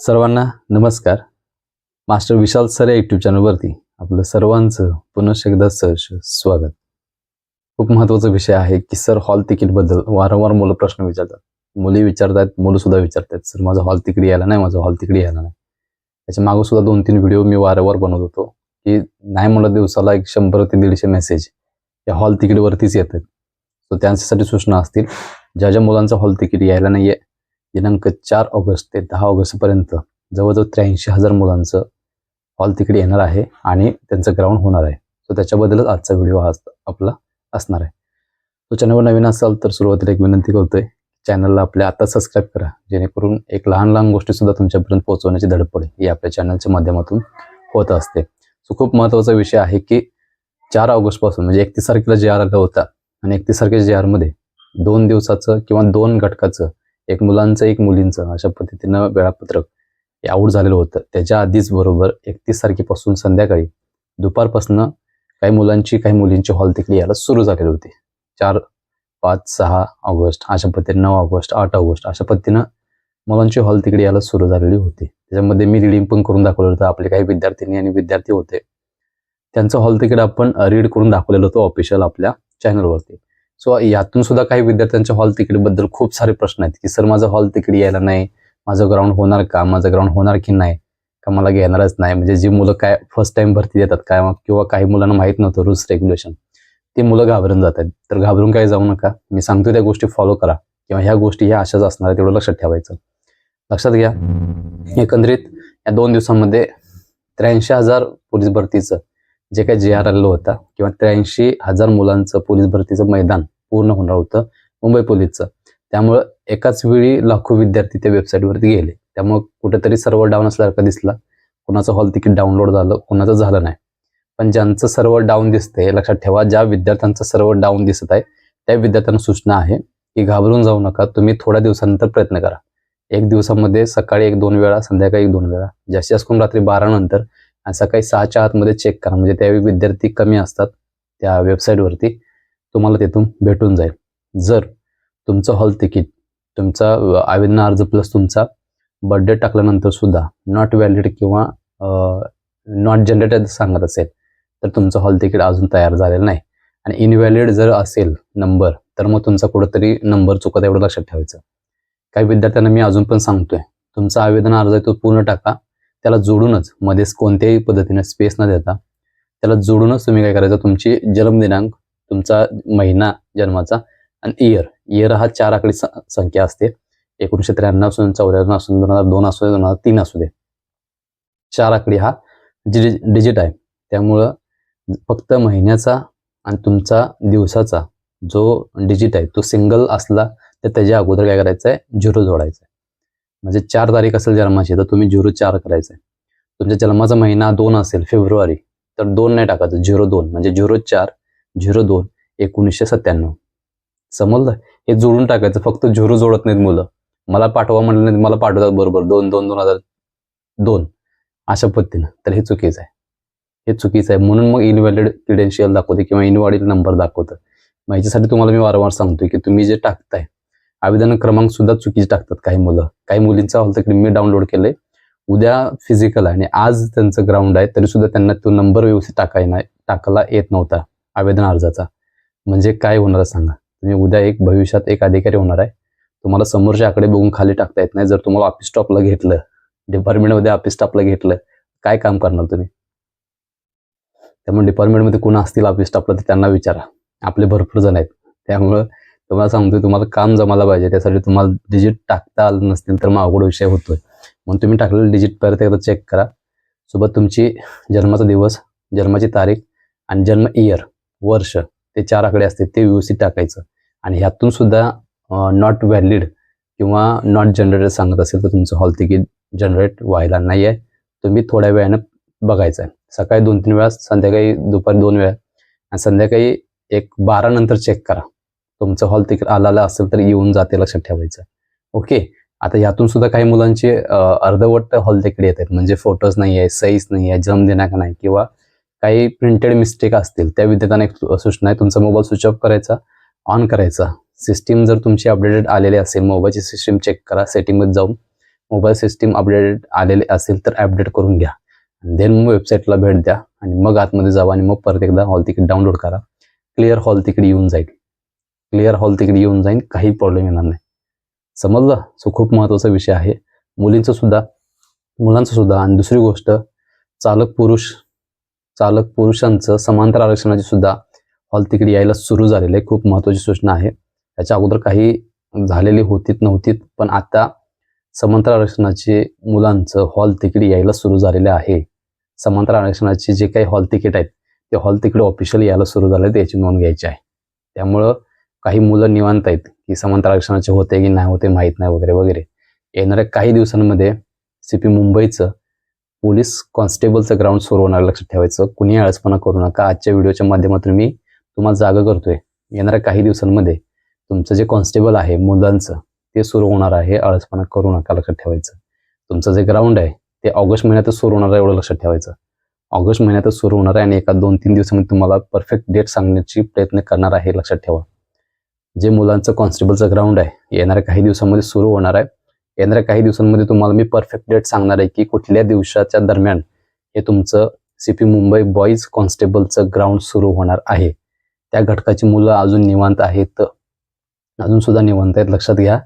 सर्वांना नमस्कार. Master Vishal sir या यूट्यूब चॅनलवरती आपलं सर्वांचं पुनश्च एकदा सहर्ष स्वागत. खूप महत्त्वाचा विषय आहे की सर हॉल तिकीटबद्दल वारंवार मुलं प्रश्न विचारतात. मुली विचारतात मुलं सुद्धा विचारतात सर माझं हॉल तिकीट यायला नाही माझं हॉल तिकीट यायला नाही. त्याच्या मागं सुद्धा दोन तीन व्हिडिओ मी वारंवार बनवत होतो की नाही मला दिवसाला एक शंभर ते दीडशे मेसेज या हॉल तिकीटवरतीच येतात. सो त्यांच्यासाठी सूचना असतील ज्या ज्या मुलांचं हॉल तिकीट यायला नाही आहे दिनांक चार ऑगस्ट ते दहा ऑगस्टपर्यंत जवळजवळ त्र्याऐंशी हजार मुलांचं हॉल तिकडे येणार आहे आणि त्यांचं ग्राउंड होणार आहे. सो त्याच्याबद्दलच आजचा व्हिडिओ हा अस- आपला असणार आहे. तो चॅनलवर नवीन असाल तर सुरुवातीला एक विनंती करतोय चॅनलला आपल्या आता सबस्क्राईब करा जेणेकरून एक लहान लहान गोष्टी सुद्धा तुमच्यापर्यंत पोहोचवण्याची धडपड ही आपल्या चॅनलच्या माध्यमातून होत असते. सो खूप महत्त्वाचा विषय आहे की चार ऑगस्टपासून म्हणजे एकतीस तारखेला जे आर आला होता आणि एकतीस तारखेच्या जे आरमध्ये दोन दिवसाचं किंवा दोन घटकाचं एक मुलांचं एक मुलींचं अशा पद्धतीनं वेळापत्रक हे आऊट झालेलं होतं. त्याच्या आधीच बरोबर एकतीस तारखेपासून संध्याकाळी दुपारपासनं काही मुलांची काही मुलींची हॉल तिकडे यायला सुरू झालेली होती. चार पाच सहा ऑगस्ट अशा पद्धतीने नऊ ऑगस्ट आठ ऑगस्ट अशा पद्धतीनं मुलांची हॉल तिकडे यायला सुरू झालेली होती. त्याच्यामध्ये मी रिडिंग पण करून दाखवलं होतं. आपले काही विद्यार्थिनी आणि विद्यार्थी होते. त्यांचं हॉल तिकीट आपण रीड करून दाखवलेलं होतं ऑफिशियल आपल्या चॅनलवरती सो यातून सुद्धा काही विद्यार्थ्यांच्या हॉल तिकीटबद्दल खूप सारे प्रश्न आहेत की सर माझं हॉल तिकीट यायला नाही. माझं ग्राउंड होणार का? माझं ग्राउंड होणार की नाही? का मला घेणारच नाही? म्हणजे जी मुलं काय फर्स्ट टाइम भरती देतात काय किंवा काही मुलांना माहीत नव्हतं रूल्स रेग्युलेशन ती मुलं घाबरून जातात. तर घाबरून काय जाऊ नका. मी सांगतो त्या गोष्टी फॉलो करा. किंवा ह्या गोष्टी ह्या अशाच असणार तेवढं लक्षात ठेवायचं. लक्षात घ्या. एकंदरीत या दोन दिवसामध्ये त्र्याऐंशी हजार पोलीस भरतीचं जे काही जे आर आलेलं होता किंवा त्र्याऐंशी हजार मुलांचं पोलीस भरतीचं मैदान पूर्ण होणार होतं मुंबई पोलीसचं. त्यामुळं एकाच वेळी लाखो विद्यार्थी त्या वेबसाईटवरती गेले. त्यामुळं कुठेतरी सर्व्हर डाऊन असल्यासारखं दिसला. कोणाचं हॉल तिकीट डाउनलोड झालं कोणाचं झालं नाही. पण ज्यांचं सर्व्हर डाऊन दिसतंय लक्षात ठेवा ज्या विद्यार्थ्यांचं सर्व्हर डाऊन दिसत आहे त्या विद्यार्थ्यांना सूचना आहे की घाबरून जाऊ नका तुम्ही थोड्या दिवसानंतर प्रयत्न करा. एक दिवसामध्ये सकाळी एक दोन वेळा संध्याकाळी एक दोन वेळा. जास्तीत जास्त करून रात्री बारा नंतर आणि सकाळी सहाच्या आतमध्ये चेक करा. म्हणजे त्यावेळी विद्यार्थी कमी असतात त्या वेबसाईटवरती तुम्हाला तिथून भेटून जाईल. जर तुमचं हॉल तिकीट तुमचा आवेदन अर्ज प्लस तुमचा बर्थडे टाकल्यानंतर सुद्धा नॉट व्हॅलिड किंवा नॉट जनरेटेड सांगत असेल तर तुमचं हॉल तिकीट अजून तयार झालेलं नाही. आणि इनव्हॅलिड जर असेल नंबर तर मग तुमचा कुठंतरी नंबर चुकत एवढं लक्षात ठेवायचं. काही विद्यार्थ्यांना मी अजून पण सांगतोय. तुमचा आवेदन अर्ज आहे तो पूर्ण टाका. त्याला जोडूनच मध्येच कोणत्याही पद्धतीने स्पेस न देता त्याला जोडूनच तुम्ही काय करायचं? तुमची जन्मदिनांक तुमचा महिना जन्माचा आणि इयर इयर हा चार आकडी संख्या असते. एकोणीसशे त्र्याण्णव असून चौऱ्याण्णव असून दोन हजार दोन असू दे दोन हजार तीन असू दे. चार आकडी हा डि डिजिट आहे. त्यामुळं फक्त महिन्याचा आणि तुमचा दिवसाचा जो डिजिट आहे तो सिंगल असला तर त्याच्या अगोदर काय करायचं आहे झिरो जोडायचं आहे म्हणजे चार तारीख असेल जन्माची तर तुम्ही झिरो चार करायचं आहे तुमच्या जन्माचा महिना दोन असेल फेब्रुवारी तर दोन नाही टाकायचं झिरो दोन. म्हणजे झिरो चार झिरो दोन एकोणीसशे सत्त्याण्णव. समजलं? हे जोडून टाकायचं फक्त झिरो जोडत नाहीत मुलं. मला पाठवा म्हणलं नाही मला पाठवतात बरोबर. दोन दोन दोन हजार दोन. अशा पद्धतीनं. तर हे चुकीचं आहे. हे चुकीचं आहे. म्हणून मग इनव्हॅलिड क्रिडेन्शियल दाखवते किंवा इनव्हॅलिड नंबर दाखवतं. मग याच्यासाठी तुम्हाला मी वारंवार सांगतोय की तुम्ही जे टाकताय आवेदन क्रमांक सुद्धा चुकीचे टाकतात काही मुलं. काही मुलींचा हॉल तिकडे मी डाउनलोड केलंय. उद्या फिजिकल आहे आणि आज त्यांचं ग्राउंड आहे तरी सुद्धा त्यांना तो नंबर व्यवस्थित टाकाय नाही टाकायला येत नव्हता आवेदन अर्जाचा. म्हणजे काय होणार सांगा. तुम्ही उद्या एक भविष्यात एक अधिकारी होणार आहे. तुम्हाला समोरच्या आकडे बघून खाली टाकता येत नाही. जर तुम्हाला ऑफिस स्टॉपला घेतलं डिपार्टमेंटमध्ये ऑफिस स्टाफला घेतलं काय काम करणार तुम्ही? त्यामुळे डिपार्टमेंटमध्ये कोण असतील ऑफिस स्टाफला तर त्यांना विचारा. आपले भरपूर जण आहेत. त्यामुळं तुम्हाला सांगतोय तुम्हाला काम जमायला पाहिजे त्यासाठी तुम्हाला डिजिट टाकता आलं नसतील तर मग अवघड विषय होतोय. म्हणून तुम्ही टाकलेलं डिजिट परत एकदा चेक करा. सोबत तुमची जन्माचा दिवस जन्माची तारीख आणि जन्म इयर वर्ष ते चार आकडे असते ते व्यवस्थित टाकायचं. आणि ह्यातून सुद्धा नॉट व्हॅलिड किंवा नॉट जनरेटेड सांगत असेल तर तुमचं हॉल तिकीट जनरेट व्हायला नाही आहे तुम्ही थोड्या वेळानं बघायचं आहे सकाळी दोन तीन वेळा संध्याकाळी दुपारी दोन वेळा आणि संध्याकाळी एक बारा नंतर चेक करा. तुमचं हॉल तिकीट आलेलं असेल तर येऊन जाते लक्षात ठेवायचं. ओके? आता यातून सुद्धा काही मुलांचे अर्धवट हॉल तिकीट येत आहेत म्हणजे फोटोज नाही आहे सईज नाही आहे जम जन्मदिनांक नाही किंवा काही प्रिंटेड मिस्टेक असतील त्या विद्यार्थ्यांना एक सूचना आहे. तुमचा मोबाईल स्विच ऑफ करायचा ऑन करायचा. सिस्टीम जर तुमची अपडेटेड आलेली असेल मोबाईलची सिस्टीम चेक करा सेटिंगमध्ये जाऊन मोबाईल सिस्टीम अपडेटेड आलेले असेल तर अपडेट करून घ्या. देन मग वेबसाईटला भेट द्या आणि मग आतमध्ये जावा आणि मग परत एकदा हॉल तिकीट डाउनलोड करा. क्लिअर हॉल तिकीट येऊन जाईल. क्लिअर हॉल तिकडे येऊन जाईन काही प्रॉब्लेम येणार नाही. समजलं? सो खूप महत्त्वाचा विषय आहे. मुलींचं सुद्धा मुलांचं सुद्धा. आणि दुसरी गोष्ट चालक पुरुष चालक पुरुषांचं समांतर आरक्षणाची सुद्धा हॉल तिकडे यायला सुरू झालेलं आहे. खूप महत्त्वाची सूचना आहे. त्याच्या अगोदर काही झालेली होतीत नव्हतीत पण आता समांतर आरक्षणाचे मुलांचं हॉल तिकीट यायला सुरू झालेले आहे. समांतर आरक्षणाचे जे काही हॉल तिकीट आहेत ते हॉल तिकीट ऑफिशियल यायला सुरू झाले आहेत याची नोंद घ्यायची आहे. त्यामुळं काही मुलं निवांत आहेत की समांतर आरक्षणाचे होते की नाही होते माहीत नाही वगैरे वगैरे. येणाऱ्या काही दिवसांमध्ये सी पी मुंबईचं पोलीस कॉन्स्टेबलचं ग्राउंड सुरू होणार लक्षात ठेवायचं. कुणी आळसपणा करू नका. आजच्या व्हिडिओच्या माध्यमातून मी तुम्हाला जागा करतोय. येणाऱ्या काही दिवसांमध्ये तुमचं जे कॉन्स्टेबल आहे मुलांचं ते सुरू होणार आहे. आळसपणा करू नका लक्षात ठेवायचं. तुमचं जे ग्राउंड आहे ते ऑगस्ट महिन्यातच सुरू होणार आहे एवढं लक्षात ठेवायचं. ऑगस्ट महिन्यातच सुरू होणार आहे आणि एका दोन तीन दिवसामध्ये तुम्हाला परफेक्ट डेट सांगण्याची प्रयत्न करणार आहे लक्षात ठेवा. जे मुलांचं कॉन्स्टेबलचं ग्राउंड आहे येणाऱ्या काही दिवसांमध्ये सुरू होणार आहे. येणाऱ्या काही दिवसांमध्ये तुम्हाला मी परफेक्ट डेट सांगणार आहे की कुठल्या दिवसाच्या दरम्यान हे तुमचं सी पी मुंबई बॉईज कॉन्स्टेबलचं ग्राउंड सुरू होणार आहे. त्या घटकाची मुलं अजून निवांत आहेत. अजून सुद्धा निवांत आहेत. लक्षात घ्या.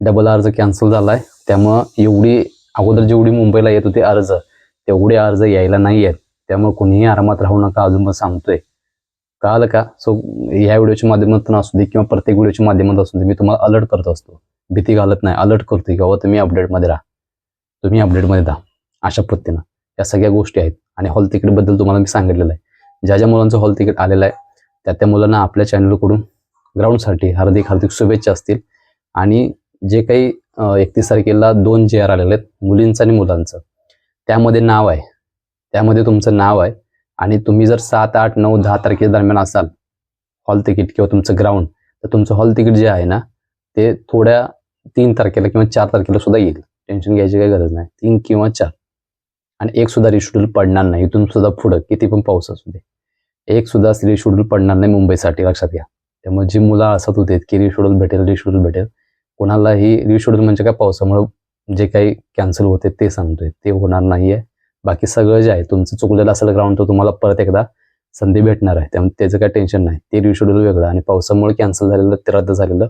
डबल अर्ज कॅन्सल झाला आहे त्यामुळं एवढी अगोदर जेवढी मुंबईला येत होते अर्ज तेवढे अर्ज यायला नाही आहेत. त्यामुळे कोणीही आरामात राहू नका. अजून पण सांगतोय. कळालं का? सो ह्या व्हिडिओच्या माध्यमातून असू दे किंवा प्रत्येक व्हिडिओच्या माध्यमातून असू दे मी तुम्हाला अलर्ट करत असतो. भीती घालत नाही. अलर्ट करतो की बाबा तुम्ही अपडेटमध्ये राहा. तुम्ही अपडेटमध्ये राहा अशा पद्धतीनं. या सगळ्या गोष्टी आहेत. आणि हॉल तिकीटबद्दल तुम्हाला मी सांगितलेलं आहे. ज्या ज्या मुलांचं हॉल तिकीट आलेलं आहे त्या त्या मुलांना आपल्या चॅनलकडून ग्राउंडसाठी हार्दिक हार्दिक शुभेच्छा असतील. आणि जे काही एकतीस तारखेला दोन जे आर आलेले आहेत मुलींचं आणि मुलांचं. त्यामध्ये नाव आहे. त्यामध्ये तुमचं नाव आहे. आणि तुम्ही जर सात आठ नऊ दहा तारखे दरम्यान असाल हॉल तिकीट किंवा तुमचं ग्राउंड तर तुमचं हॉल तिकीट जे आहे ना ते थोड्या तीन तारखेला किंवा चार तारखेला सुद्धा येईल. टेन्शन घ्यायची काही गरज नाही. तीन किंवा चार. आणि एक सुद्धा रिशेड्यूल पडणार नाही. इथून सुद्धा पुढं किती पण पाऊस असू दे. एक सुद्धा रिशेड्यूल पडणार नाही मुंबईसाठी लक्षात घ्या. त्यामुळे जी मुलं असत होते की रिशेड्यूल भेटेल रिशेड्यूल भेटेल कोणालाही रिशेड्यूल म्हणजे काय पावसामुळे जे काही कॅन्सल होते ते सांगतोय. ते होणार नाहीये. बाकी सगळं जे आहे तुमचं चुकलेलं असेल ग्राउंड तर तुम्हाला परत एकदा संधी भेटणार आहे. त्यामुळे त्याचं काही टेन्शन नाही. ते रिशेड्यूल वेगळं आणि पावसामुळे कॅन्सल झालेलं ते रद्द झालेलं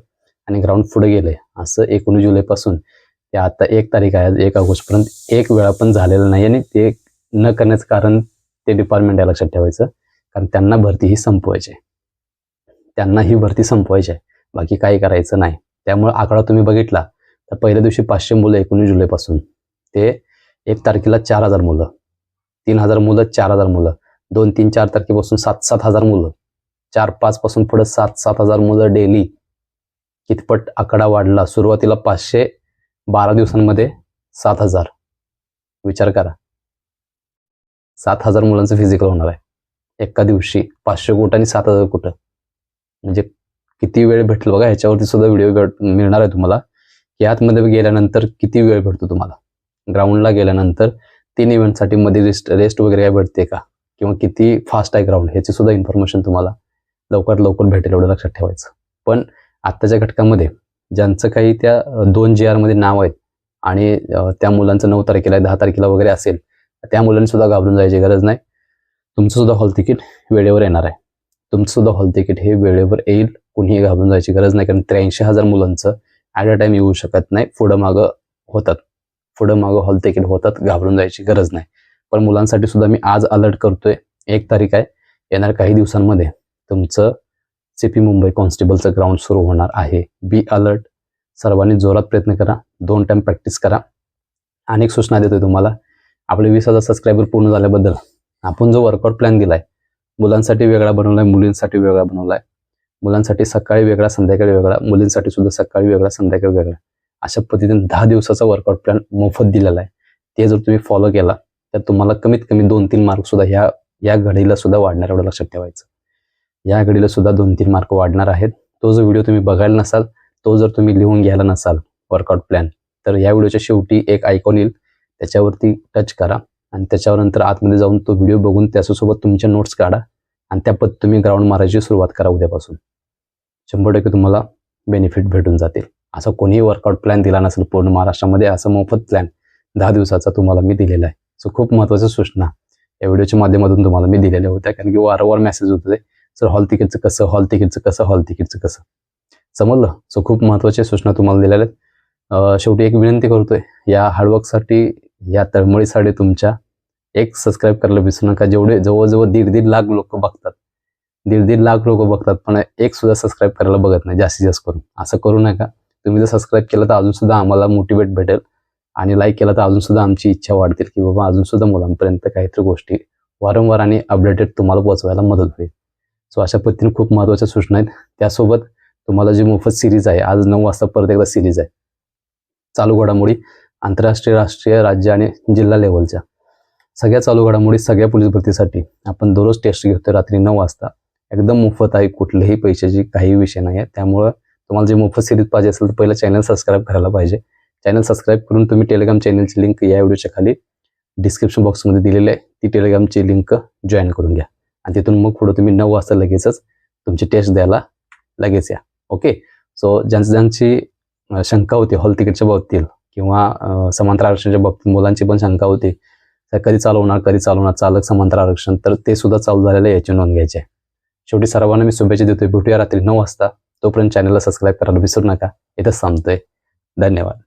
आणि ग्राउंड पुढे गेले असं एकोणीस जुलैपासून ते आता एक तारीख आहे एक ऑगस्टपर्यंत एक वेळा पण झालेलं नाही आणि ते न करण्याचं कारण ते डिपार्टमेंट आहे लक्षात ठेवायचं. कारण त्यांना भरती ही संपवायची आहे. त्यांना ही भरती संपवायची आहे. बाकी काही करायचं नाही. त्यामुळे आकडा तुम्ही बघितला तर पहिल्या दिवशी पाचशे मुलं एकोणीस जुलैपासून ते एक तारखेला चार हजार मुलं. तीन हजार मुलं चार हजार मुलं. दोन तीन चार तारखेपासून सात सात हजार मुलं. चार पाच पासून पुढे सात सात हजार मुलं डेली कितपट आकडा वाढला? सुरुवातीला पाचशे बारा दिवसांमध्ये सात हजार. विचार करा. सात हजार मुलांचं फिजिकल होणार आहे. एका दिवशी पाचशे कोट आणि सात हजार कुठं? म्हणजे किती वेळ भेटलो? बघा ह्याच्यावरती सुद्धा व्हिडिओ मिळणार आहे तुम्हाला. की आतमध्ये गेल्यानंतर किती वेळ भेटतो तुम्हाला? ग्राउंडला गेल्यानंतर तीन इव्हेंटसाठी मध्ये रेस्ट रेस्ट वगैरे काय भेटते का? किंवा किती फास्ट आहे ग्राउंड ह्याची सुद्धा इन्फॉर्मेशन तुम्हाला लवकरात लवकर भेटेल एवढं लक्षात ठेवायचं. पण आत्ताच्या घटकामध्ये ज्यांचं काही त्या दोन जी आरमध्ये नाव आहेत आणि त्या मुलांचं नऊ तारखेला दहा तारखेला वगैरे असेल त्या मुलांनी सुद्धा घाबरून जायची गरज नाही. तुमचं सुद्धा हॉल तिकीट वेळेवर येणार आहे. तुमचं सुद्धा हॉल तिकीट हे वेळेवर येईल कुणीही घाबरून जायची गरज नाही कारण त्र्याऐंशी हजार मुलांचं ॲट अ टाइम येऊ शकत नाही पुढं मागं होतात. पुढं मागं हॉल तिकीट होतात घाबरून जायची गरज नाही. पण मुलांसाठी सुद्धा मी आज अलर्ट करतोय एक तारीख आहे येणार काही दिवसांमध्ये तुमचं सी पी मुंबई कॉन्स्टेबलचं ग्राउंड सुरू होणार आहे. बी अलर्ट सर्वांनी जोरात प्रयत्न करा दोन टाइम प्रॅक्टिस करा. अनेक सूचना देतोय तुम्हाला. आपले वीस हजार सबस्क्रायबर पूर्ण झाल्याबद्दल आपण जो वर्कआउट प्लॅन दिलाय मुलांसाठी वेगळा बनवलाय मुलींसाठी वेगळा बनवलाय. मुलांसाठी सकाळी वेगळा संध्याकाळी वेगळा मुलींसाठी सुद्धा सकाळी वेगळा संध्याकाळी वेगळा. अशा पद्धतीने दहा दिवसाचा वर्कआउट प्लॅन मोफत दिलेला आहे. ते जर तुम्ही फॉलो केला तर तुम्हाला कमीत कमी दोन तीन मार्क सुद्धा ह्या या घडीला सुद्धा वाढणार एवढं लक्षात ठेवायचं. या घडीला सुद्धा दोन तीन मार्क वाढणार आहेत. तो जो व्हिडिओ तुम्ही बघायला नसाल तो जर तुम्ही लिहून घ्यायला नसाल वर्कआउट प्लॅन तर या व्हिडिओच्या शेवटी एक आयकॉन येईल. त्याच्यावरती टच करा आणि त्याच्यावर नंतर आतमध्ये जाऊन तो व्हिडिओ बघून त्याच्यासोबत तुमच्या नोट्स काढा आणि त्या पद्धत तुम्ही ग्राउंड मारायची सुरुवात करा उद्यापासून. शंभर टक्के तुम्हाला बेनिफिट भेटून जातील. असा कोणीही वर्कआउट प्लॅन दिला नसेल पूर्ण महाराष्ट्रामध्ये असं मोफत प्लॅन दहा दिवसाचा तुम्हाला मी दिलेला आहे. सो खूप महत्त्वाच्या सूचना. या व्हिडिओच्या माध्यमातून तुम्हाला मी दिलेल्या होत्या कारण की वारंवार मेसेज होते सर हॉल तिकीटचं कसं हॉल तिकीटचं कसं हॉल तिकीटचं कसं? समजलं? सो खूप महत्त्वाच्या सूचना तुम्हाला दिलेल्या आहेत. शेवटी एक विनंती करतोय या हार्डवर्कसाठी या तळमळीसाठी तुमच्या एक सबस्क्राईब करायला विसरू नका. जेवढे जवळजवळ दीड दीड लाख लोक बघतात. दीड दीड लाख लोक बघतात पण एक सुद्धा सबस्क्राईब करायला बघत नाही जास्तीत जास्त करून. असं करू नका. तुम्ही जर सबस्क्राईब केलं तर अजून सुद्धा आम्हाला मोटिवेट भेटेल. आणि लाईक केलं तर अजून सुद्धा आमची इच्छा वाढतील की बाबा अजून सुद्धा मुलांपर्यंत काहीतरी गोष्टी वारंवार आणि अपडेटेड तुम्हाला पोहोचवायला मदत होईल. सो अशा पद्धतीने खूप महत्त्वाच्या सूचना आहेत. त्यासोबत तुम्हाला जी मोफत सिरीज आहे आज नऊ वाजता परत एकदा सिरीज आहे. चालू घडामोडी आंतरराष्ट्रीय राष्ट्रीय राज्य आणि जिल्हा लेवलच्या सगळ्या चालू घडामोडी सगळ्या पोलीस भरतीसाठी आपण दररोज टेस्ट घेतो रात्री नऊ वाजता. एकदम मोफत आहे. कुठल्याही पैशाची काही विषय नाही आहे त्यामुळं तुम्हाला जे मोफत सिरीज पाहिजे असेल तर पहिलं चॅनल सबस्क्राईब करायला पाहिजे. चॅनल सबस्क्राईब करून तुम्ही टेलिग्राम चॅनलची लिंक या व्हिडिओच्या खाली डिस्क्रिप्शन बॉक्समध्ये दिलेली आहे. ती टेलिग्रामची लिंक जॉईन करून घ्या. आणि तिथून मग पुढं तुम्ही नऊ वाजता लगेचच तुमची टेस्ट द्यायला लगेच या. ओके सो ज्यांची ज्यांची शंका होती हॉल तिकीटच्या बाबतीत किंवा समांतर आरक्षणाच्या बाबतीत मुलांची पण शंका होती तर कधी चालू होणार कधी चालू होणार चालक समांतर आरक्षण तर ते सुद्धा चालू झालेलं याची नोंद घ्यायची आहे. शेवटी सर्वांना मी शुभेच्छा देतोय. भेटूया रात्री नऊ वाजता. तोपर्यंत चॅनलला सबस्क्राईब करायला विसरू नका. इथंच थांबतोय धन्यवाद.